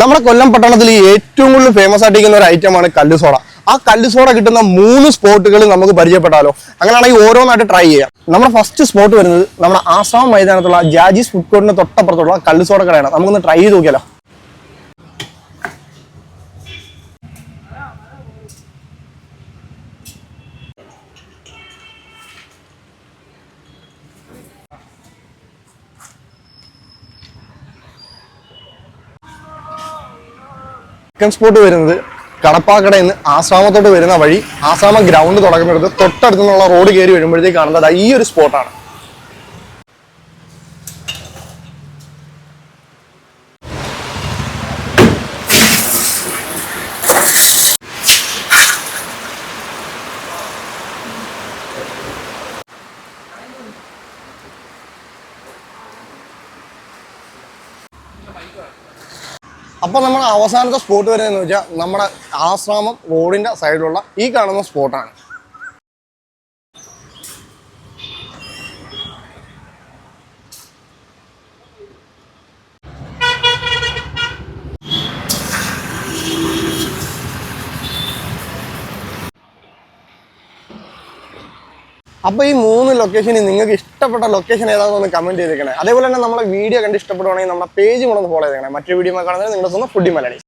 നമ്മുടെ കൊല്ലം പട്ടണത്തിൽ ഏറ്റവും കൂടുതൽ ഫേമസ് ആയിട്ടിരിക്കുന്ന ഒരു ഐറ്റമാണ് കല്ല് സോഡ. ആ കല്ല് സോഡ കിട്ടുന്ന മൂന്ന് സ്പോട്ടുകൾ നമുക്ക് പരിചയപ്പെട്ടാലോ? അങ്ങനെയാണെങ്കിൽ ഓരോന്നായിട്ട് ട്രൈ ചെയ്യാം. നമ്മുടെ ഫസ്റ്റ് സ്പോട്ട് വരുന്നത് നമ്മുടെ ആസാം മൈതാനത്തുള്ള ജാജീസ് ഫുഡ് കോർട്ടിന് തൊട്ടപ്പുറത്തുള്ള കല്ല് സോഡ കടയാണ്. നമുക്കൊന്ന് ട്രൈ ചെയ്ത് നോക്കിയാലോ? സെക്കൻഡ് സ്പോട്ട് വരുന്നത് കടപ്പാക്കടയിൽ നിന്ന് ആശ്രാമത്തോട്ട് വരുന്ന വഴി ആശ്രാമ ഗ്രൗണ്ട് തുടങ്ങുന്നിടത്ത് തൊട്ടടുത്തുനിന്നുള്ള റോഡ് കയറി വരുമ്പോഴത്തേക്ക് കാണുന്നത് ഈ ഒരു സ്പോട്ടാണ് അപ്പൊ നമ്മുടെ അവസാനത്തെ സ്പോട്ട് വരുന്നതെന്ന് വെച്ചാൽ നമ്മുടെ ആശ്രാമം റോഡിന്റെ സൈഡിലുള്ള ഈ കാണുന്ന സ്പോട്ടാണ് അപ്പൊ ഈ മൂന്ന് ലൊക്കേഷനിൽ നിങ്ങൾക്ക് ഇഷ്ടപ്പെട്ട ലൊക്കേഷൻ ഏതാണെന്ന് കമന്റ് ചെയ്തേക്കണേ. അതേപോലെ തന്നെ നമ്മുടെ വീഡിയോ കണ്ട് ഇഷ്ടപ്പെടുവാണെങ്കിൽ നമ്മുടെ പേജ് കൂടെ ഒന്ന് ഫോളോ ചെയ്തേക്കണേ. മറ്റൊരു വീഡിയോ കാണുന്നത് നിങ്ങളുടെ ഫുഡി മലയാളി.